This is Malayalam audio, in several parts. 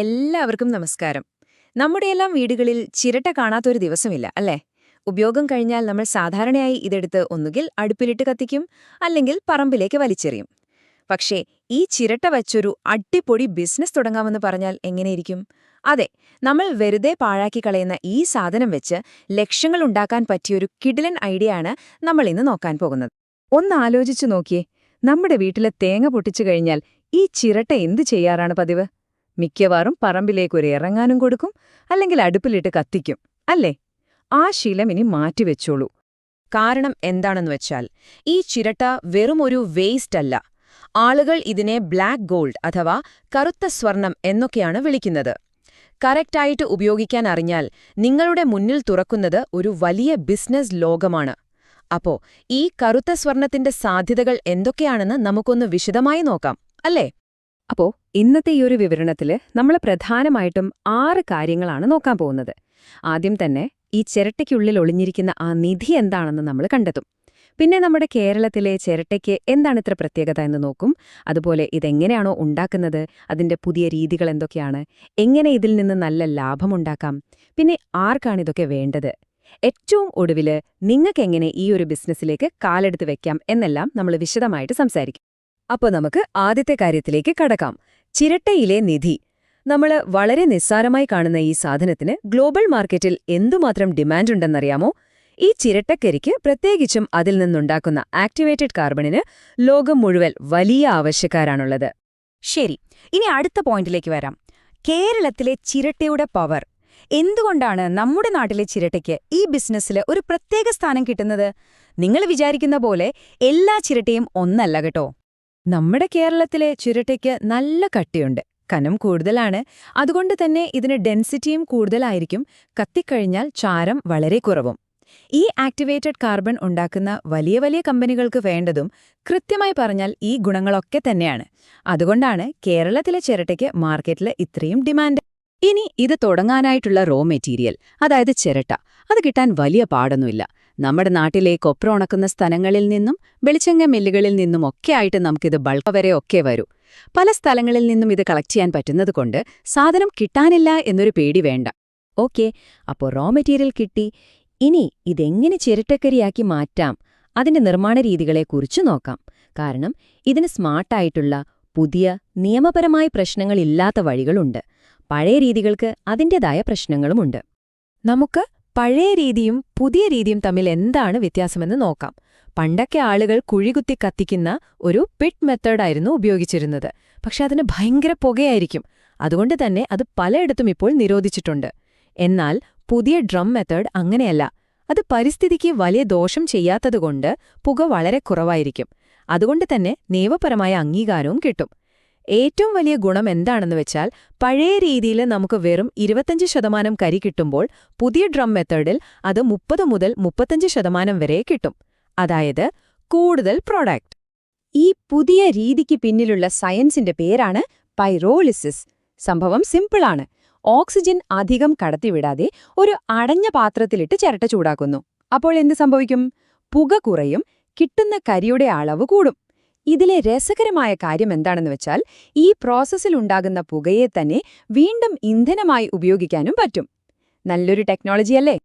എല്ലാവർക്കും നമസ്കാരം. നമ്മുടെയെല്ലാം വീടുകളിൽ ചിരട്ട കാണാത്തൊരു ദിവസമില്ല അല്ലേ? ഉപയോഗം കഴിഞ്ഞാൽ നമ്മൾ സാധാരണയായി ഇതെടുത്ത് ഒന്നുകിൽ അടുപ്പിലിട്ട് കത്തിക്കും അല്ലെങ്കിൽ പറമ്പിലേക്ക് വലിച്ചെറിയും. പക്ഷേ ഈ ചിരട്ട വച്ചൊരു അടിപൊളി ബിസിനസ് തുടങ്ങാമെന്ന് പറഞ്ഞാൽ എങ്ങനെയിരിക്കും? അതെ നമ്മൾ വെറുതെ പാഴാക്കി കളയുന്ന ഈ സാധനം വെച്ച് ലക്ഷ്യങ്ങൾ ഉണ്ടാക്കാൻ പറ്റിയൊരു കിടിലൻ ഐഡിയയാണ് നമ്മൾ ഇന്ന് നോക്കാൻ പോകുന്നത്. ഒന്ന് ആലോചിച്ചു നോക്കിയേ നമ്മുടെ വീട്ടിലെ തേങ്ങ പൊട്ടിച്ചു കഴിഞ്ഞാൽ ഈ ചിരട്ട എന്ത് ചെയ്യാറാണ് പതിവ്? മിക്കവാറും പറമ്പിലേക്കൊരു ഇറങ്ങാനും കൊടുക്കും അല്ലെങ്കിൽ അടുപ്പിലിട്ട് കത്തിക്കും അല്ലേ? ആ ശീലം ഇനി മാറ്റിവെച്ചോളൂ. കാരണം എന്താണെന്ന് വെച്ചാൽ ഈ ചിരട്ട വെറും ഒരു വേസ്റ്റ് അല്ല. ആളുകൾ ഇതിനെ ബ്ലാക്ക് ഗോൾഡ് അഥവാ കറുത്ത സ്വർണം എന്നൊക്കെയാണ് വിളിക്കുന്നത്. കറക്റ്റായിട്ട് ഉപയോഗിക്കാൻ അറിഞ്ഞാൽ നിങ്ങളുടെ മുന്നിൽ തുറക്കുന്നത് ഒരു വലിയ ബിസിനസ് ലോകമാണ്. അപ്പോ ഈ കറുത്ത സ്വർണത്തിന്റെ സാധ്യതകൾ എന്തൊക്കെയാണെന്ന് നമുക്കൊന്ന് വിശദമായി നോക്കാം അല്ലേ? അപ്പോ ഇന്നത്തെ ഈ ഒരു വിവരണത്തിൽ നമ്മൾ പ്രധാനമായിട്ടും ആറ് കാര്യങ്ങളാണ് നോക്കാൻ പോകുന്നത്. ആദ്യം തന്നെ ഈ ചിരട്ടയ്ക്കുള്ളിൽ ഒളിഞ്ഞിരിക്കുന്ന ആ നിധി എന്താണെന്ന് നമ്മൾ കണ്ടെത്തും. പിന്നെ നമ്മുടെ കേരളത്തിലെ ചിരട്ടയ്ക്ക് എന്താണ് ഇത്ര പ്രത്യേകത എന്ന് നോക്കും. അതുപോലെ ഇതെങ്ങനെയാണോ ഉണ്ടാക്കുന്നത് അതിന്റെ പുതിയ രീതികൾ എന്തൊക്കെയാണ് എങ്ങനെ ഇതിൽ നിന്ന് നല്ല ലാഭമുണ്ടാക്കാം പിന്നെ ആർക്കാണ് ഇതൊക്കെ വേണ്ടത്? ഏറ്റവും ഒടുവിൽ നിങ്ങൾക്കെങ്ങനെ ഈ ഒരു ബിസിനസ്സിലേക്ക് കാലെടുത്ത് വെക്കാം എന്നെല്ലാം നമ്മൾ വിശദമായിട്ട് സംസാരിക്കും. അപ്പോൾ നമുക്ക് ആദ്യത്തെ കാര്യത്തിലേക്ക് കടക്കാം. ചിരട്ടയിലെ നിധി. നമ്മൾ വളരെ നിസ്സാരമായി കാണുന്ന ഈ സാധനത്തിന് ഗ്ലോബൽ മാർക്കറ്റിൽ എന്തുമാത്രം ഡിമാൻഡ് ഉണ്ടെന്നറിയാമോ ഈ ചിരട്ടക്കരിക്ക് പ്രത്യേകിച്ചും അതിൽ നിന്നുണ്ടാക്കുന്ന ആക്ടിവേറ്റഡ് കാർബണിന് ലോകം മുഴുവൻ വലിയ ആവശ്യക്കാരാണുള്ളത്. ശരി ഇനി അടുത്ത പോയിന്റിലേക്ക് വരാം. കേരളത്തിലെ ചിരട്ടയുടെ പവർ. എന്തുകൊണ്ടാണ് നമ്മുടെ നാട്ടിലെ ചിരട്ടയ്ക്ക് ഈ ബിസിനസ്സിൽ ഒരു പ്രത്യേക സ്ഥാനം കിട്ടുന്നത്? നിങ്ങൾ വിചാരിക്കുന്ന പോലെ എല്ലാ ചിരട്ടയും ഒന്നല്ല കേട്ടോ. നമ്മുടെ കേരളത്തിലെ ചിരട്ടയ്ക്ക് നല്ല കട്ടിയുണ്ട്. കനം കൂടുതലാണ്. അതുകൊണ്ട് തന്നെ ഇതിന് ഡെൻസിറ്റിയും കൂടുതലായിരിക്കും. കത്തിക്കഴിഞ്ഞാൽ ചാരം വളരെ കുറവും. ഈ ആക്ടിവേറ്റഡ് കാർബൺ ഉണ്ടാക്കുന്ന വലിയ വലിയ കമ്പനികൾക്ക് വേണ്ടതും കൃത്യമായി പറഞ്ഞാൽ ഈ ഗുണങ്ങളൊക്കെ തന്നെയാണ്. അതുകൊണ്ടാണ് കേരളത്തിലെ ചിരട്ടയ്ക്ക് മാർക്കറ്റിൽ ഇത്രയും ഡിമാൻഡ്. ഇനി ഇത് തുടങ്ങാനായിട്ടുള്ള റോ മെറ്റീരിയൽ അതായത് ചിരട്ട അത് കിട്ടാൻ വലിയ പാടൊന്നുമില്ല. നമ്മുടെ നാട്ടിലെ കൊപ്ര ഉണക്കുന്ന സ്ഥലങ്ങളിൽ നിന്നും വെളിച്ചെങ്ങ മില്ലുകളിൽ നിന്നും ഒക്കെ ആയിട്ട് നമുക്കിത് ബൾക്ക് വരെ ഒക്കെ വരൂ. പല സ്ഥലങ്ങളിൽ നിന്നും ഇത് കളക്ട് ചെയ്യാൻ പറ്റുന്നതുകൊണ്ട് സാധനം കിട്ടാനില്ല എന്നൊരു പേടി വേണ്ട. ഓക്കെ അപ്പോൾ റോ മെറ്റീരിയൽ കിട്ടി. ഇനി ഇതെങ്ങനെ ചിരട്ടക്കരിയാക്കി മാറ്റാം? അതിന്റെ നിർമ്മാണ രീതികളെക്കുറിച്ച് നോക്കാം. കാരണം ഇതിന് സ്മാർട്ടായിട്ടുള്ള പുതിയ നിയമപരമായ പ്രശ്നങ്ങളില്ലാത്ത വഴികളുണ്ട്. പഴയ രീതികൾക്ക് അതിന്റെതായ പ്രശ്നങ്ങളുമുണ്ട്. നമുക്ക് പഴയ രീതിയും പുതിയ രീതിയും തമ്മിൽ എന്താണ് വ്യത്യാസമെന്ന് നോക്കാം. പണ്ടൊക്കെ ആളുകൾ കുഴികുത്തി കത്തിക്കുന്ന ഒരു പിറ്റ് മെത്തേഡായിരുന്നു ഉപയോഗിച്ചിരുന്നത്. പക്ഷെ അതിന് ഭയങ്കര പുകയായിരിക്കും. അതുകൊണ്ട് തന്നെ അത് പലയിടത്തും ഇപ്പോൾ നിരോധിച്ചിട്ടുണ്ട്. എന്നാൽ പുതിയ ഡ്രം മെത്തേഡ് അങ്ങനെയല്ല. അത് പരിസ്ഥിതിക്ക് വലിയ ദോഷം ചെയ്യാത്തതുകൊണ്ട് പുക വളരെ കുറവായിരിക്കും. അതുകൊണ്ട് തന്നെ നിയമപരമായ അംഗീകാരവും കിട്ടും. ഏറ്റവും വലിയ ഗുണം എന്താണെന്ന് വെച്ചാൽ പഴയ രീതിയിൽ നമുക്ക് വെറും ഇരുപത്തഞ്ച് ശതമാനം കരി കിട്ടുമ്പോൾ പുതിയ ഡ്രം മെത്തേഡിൽ അത് മുപ്പത് മുതൽ മുപ്പത്തഞ്ച് ശതമാനം വരെ കിട്ടും. അതായത് കൂടുതൽ പ്രോഡക്റ്റ്. ഈ പുതിയ രീതിക്ക് പിന്നിലുള്ള സയൻസിന്റെ പേരാണ് പൈറോളിസിസ്. സംഭവം സിമ്പിളാണ് ഓക്സിജൻ അധികം കടത്തിവിടാതെ ഒരു അടഞ്ഞ പാത്രത്തിലിട്ട് ചിരട്ട ചൂടാക്കുന്നു. അപ്പോൾ എന്ത് സംഭവിക്കും? പുക കുറയും. കിട്ടുന്ന കരിയുടെ അളവ് കൂടും. ഇതിലെ രസകരമായ കാര്യം എന്താണെന്ന് വെച്ചാൽ ഈ പ്രോസസ്സിലുണ്ടാകുന്ന പുകയെ തന്നെ വീണ്ടും ഇന്ധനമായി ഉപയോഗിക്കാനും പറ്റും. നല്ലൊരു ടെക്നോളജി അല്ലേ?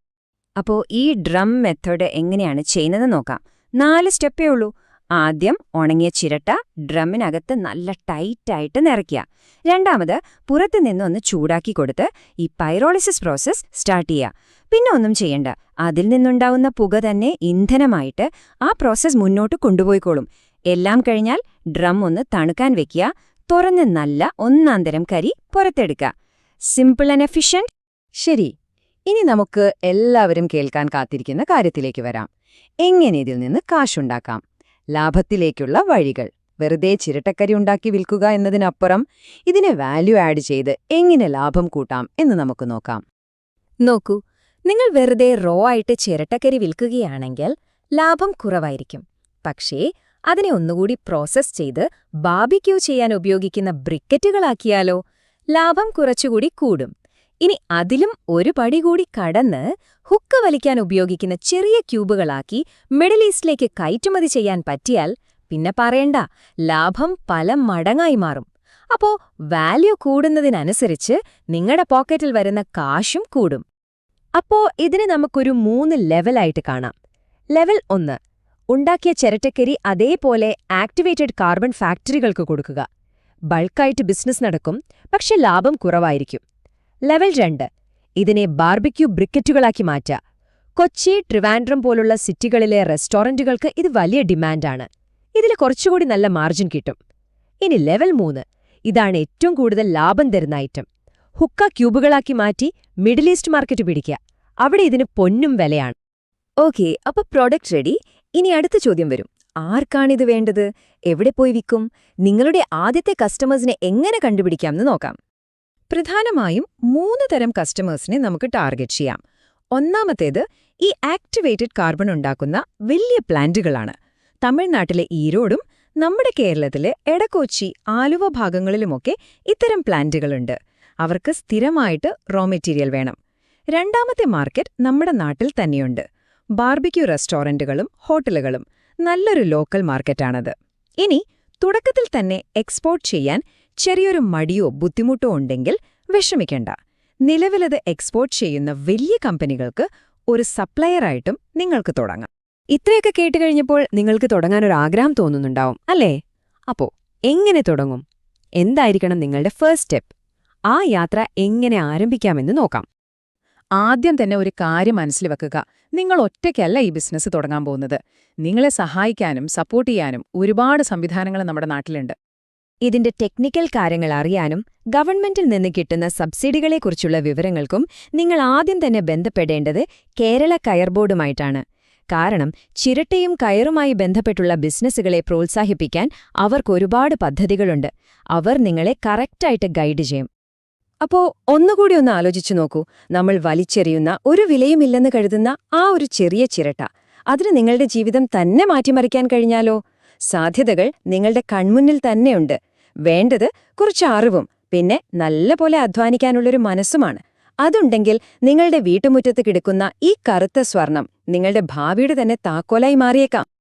അപ്പോൾ ഈ ഡ്രം മെത്തേഡ് എങ്ങനെയാണ് ചെയ്യുന്നത് നോക്കാം. നാല് സ്റ്റെപ്പേ ഉള്ളൂ. ആദ്യം ഉണങ്ങിയ ചിരട്ട ഡ്രമ്മിനകത്ത് നല്ല ടൈറ്റായിട്ട് നിറയ്ക്കുക. രണ്ടാമത് പുറത്തു നിന്നൊന്ന് ചൂടാക്കി കൊടുത്ത് ഈ പൈറോളിസിസ് പ്രോസസ് സ്റ്റാർട്ട് ചെയ്യുക. പിന്നെ ഒന്നും ചെയ്യണ്ട. അതിൽ നിന്നുണ്ടാവുന്ന പുക തന്നെ ഇന്ധനമായിട്ട് ആ പ്രോസസ് മുന്നോട്ട് കൊണ്ടുപോയിക്കോളും. എല്ലാം കഴിഞ്ഞാൽ ഡ്രം ഒന്ന് തണുക്കാൻ വെക്കുക. തുറന്ന് നല്ല ഒന്നാന്തരം കരി പുറത്തെടുക്കുക. സിമ്പിൾ ആൻഡ് എഫിഷ്യന്റ് ശരി ഇനി നമുക്ക് എല്ലാവരും കേൾക്കാൻ കാത്തിരിക്കുന്ന കാര്യത്തിലേക്ക് വരാം. എങ്ങനെ ഇതിൽ നിന്ന് കാശുണ്ടാക്കാം? ലാഭത്തിലേക്കുള്ള വഴികൾ. വെറുതെ ചിരട്ടക്കരി ഉണ്ടാക്കി വിൽക്കുക എന്നതിനപ്പുറം ഇതിനെ വാല്യൂ ആഡ് ചെയ്ത് എങ്ങനെ ലാഭം കൂട്ടാം എന്ന് നമുക്ക് നോക്കാം. നോക്കൂ നിങ്ങൾ വെറുതെ റോ ആയിട്ട് ചിരട്ടക്കരി വിൽക്കുകയാണെങ്കിൽ ലാഭം കുറവായിരിക്കും. പക്ഷേ അതിനെ ഒന്നുകൂടി പ്രോസസ് ചെയ്ത് ബാബിക്യൂ ചെയ്യാൻ ഉപയോഗിക്കുന്ന ബ്രിക്കറ്റുകളാക്കിയാലോ ലാഭം കുറച്ചുകൂടി കൂടും. ഇനി അതിലും ഒരു പടി കൂടി കടന്ന് ഹുക്ക് വലിക്കാൻ ഉപയോഗിക്കുന്ന ചെറിയ ക്യൂബുകളാക്കി മിഡിൽ ഈസ്റ്റിലേക്ക് കയറ്റുമതി ചെയ്യാൻ പറ്റിയാൽ പിന്നെ പറയണ്ട ലാഭം പല മടങ്ങായി മാറും. അപ്പോ വാല്യൂ കൂടുന്നതിനനുസരിച്ച് നിങ്ങളുടെ പോക്കറ്റിൽ വരുന്ന കാശും കൂടും. അപ്പോ ഇതിനെ നമുക്കൊരു മൂന്ന് ലെവലായിട്ട് കാണാം. ലെവൽ ഒന്ന് ഉണ്ടാക്കിയ ചിരട്ടക്കരി അതേപോലെ ആക്ടിവേറ്റഡ് കാർബൺ ഫാക്ടറികൾക്ക് കൊടുക്കുക. ബൾക്കായിട്ട് ബിസിനസ് നടക്കും പക്ഷെ ലാഭം കുറവായിരിക്കും. ലെവൽ രണ്ട്. ഇതിനെ ബാർബിക്യൂ ബ്രിക്കറ്റുകളാക്കി മാറ്റുക കൊച്ചി ട്രിവാൻഡ്രം പോലുള്ള സിറ്റികളിലെ റെസ്റ്റോറന്റുകൾക്ക് ഇത് വലിയ ഡിമാൻഡാണ്. ഇതിൽ കുറച്ചുകൂടി നല്ല മാർജിൻ കിട്ടും. ഇനി ലെവൽ മൂന്ന്. ഇതാണ് ഏറ്റവും കൂടുതൽ ലാഭം തരുന്ന ഐറ്റം ഹുക്ക ക്യൂബുകളാക്കി മാറ്റി മിഡിൽ ഈസ്റ്റ് മാർക്കറ്റ് പിടിക്കുക. അവിടെ ഇതിന് പൊന്നും വിലയാണ്. ഓക്കെ അപ്പൊ പ്രോഡക്റ്റ് റെഡി ഇനി അടുത്ത ചോദ്യം വരും. ആർക്കാണിത് വേണ്ടത്? എവിടെ പോയി വിൽക്കും? നിങ്ങളുടെ ആദ്യത്തെ കസ്റ്റമേഴ്സിനെ എങ്ങനെ കണ്ടുപിടിക്കാമെന്ന് നോക്കാം. പ്രധാനമായും മൂന്ന് തരം കസ്റ്റമേഴ്സിനെ നമുക്ക് ടാർഗറ്റ് ചെയ്യാം. ഒന്നാമത്തേത് ഈ ആക്ടിവേറ്റഡ് കാർബൺ ഉണ്ടാക്കുന്ന വലിയ പ്ലാന്റുകളാണ്. തമിഴ്നാട്ടിലെ ഈരോടും നമ്മുടെ കേരളത്തിലെ എടക്കോച്ചി ആലുവ ഭാഗങ്ങളിലുമൊക്കെ ഇത്തരം പ്ലാന്റുകളുണ്ട്. അവർക്ക് സ്ഥിരമായിട്ട് റോ മെറ്റീരിയൽ വേണം. രണ്ടാമത്തെ മാർക്കറ്റ് നമ്മുടെ നാട്ടിൽ തന്നെയുണ്ട്. ബാർബിക്യൂ റെസ്റ്റോറന്റുകളും ഹോട്ടലുകളും നല്ലൊരു ലോക്കൽ മാർക്കറ്റാണത്. ഇനി തുടക്കത്തിൽ തന്നെ എക്സ്പോർട്ട് ചെയ്യാൻ ചെറിയൊരു മടിയോ ബുദ്ധിമുട്ടോ ഉണ്ടെങ്കിൽ വിഷമിക്കണ്ട. നിലവിലത് എക്സ്പോർട്ട് ചെയ്യുന്ന വലിയ കമ്പനികൾക്ക് ഒരു സപ്ലയറായിട്ടും നിങ്ങൾക്ക് തുടങ്ങാം. ഇത്രയൊക്കെ കേട്ട് കഴിഞ്ഞപ്പോൾ നിങ്ങൾക്ക് തുടങ്ങാനൊരു ആഗ്രഹം തോന്നുന്നുണ്ടാവും അല്ലേ? അപ്പോ എങ്ങനെ തുടങ്ങും? എന്തായിരിക്കണം നിങ്ങളുടെ ഫസ്റ്റ് സ്റ്റെപ്പ് ആ യാത്ര എങ്ങനെ ആരംഭിക്കാമെന്ന് നോക്കാം. ആദ്യം തന്നെ ഒരു കാര്യം മനസ്സിൽ വെക്കുക. നിങ്ങൾ ഒറ്റയ്ക്കല്ല ഈ ബിസിനസ് തുടങ്ങാൻ പോകുന്നത്. നിങ്ങളെ സഹായിക്കാനും സപ്പോർട്ട് ചെയ്യാനും ഒരുപാട് സംവിധാനങ്ങൾ നമ്മുടെ നാട്ടിലുണ്ട്. ഇതിന്റെ ടെക്നിക്കൽ കാര്യങ്ങൾ അറിയാനും ഗവൺമെന്റിൽ നിന്ന് കിട്ടുന്ന സബ്സിഡികളെക്കുറിച്ചുള്ള വിവരങ്ങൾക്കും നിങ്ങൾ ആദ്യം തന്നെ ബന്ധപ്പെടേണ്ടത് കേരള കയർ ബോർഡുമായിട്ടാണ്. കാരണം ചിരട്ടയും കയറുമായി ബന്ധപ്പെട്ടുള്ള ബിസിനസ്സുകളെ പ്രോത്സാഹിപ്പിക്കാൻ അവർക്കൊരുപാട് പദ്ധതികളുണ്ട്. അവർ നിങ്ങളെ കറക്റ്റായിട്ട് ഗൈഡ് ചെയ്യും. അപ്പോ ഒന്നുകൂടി ഒന്ന് ആലോചിച്ചു നോക്കൂ. നമ്മൾ വലിച്ചെറിയുന്ന ഒരു വിലയുമില്ലെന്ന് കരുതുന്ന ആ ഒരു ചെറിയ ചിരട്ട. അതിന് നിങ്ങളുടെ ജീവിതം തന്നെ മാറ്റിമറിക്കാൻ കഴിഞ്ഞാലോ? സാധ്യതകൾ നിങ്ങളുടെ കൺമുന്നിൽ തന്നെയുണ്ട്. വേണ്ടത് കുറച്ച് അറിവും പിന്നെ നല്ലപോലെ അധ്വാനിക്കാനുള്ളൊരു മനസ്സുമാണ്. അതുണ്ടെങ്കിൽ നിങ്ങളുടെ വീട്ടുമുറ്റത്ത് കിടക്കുന്ന ഈ കറുത്ത സ്വർണം നിങ്ങളുടെ ഭാവിയുടെ തന്നെ താക്കോലായി മാറിയേക്കാം.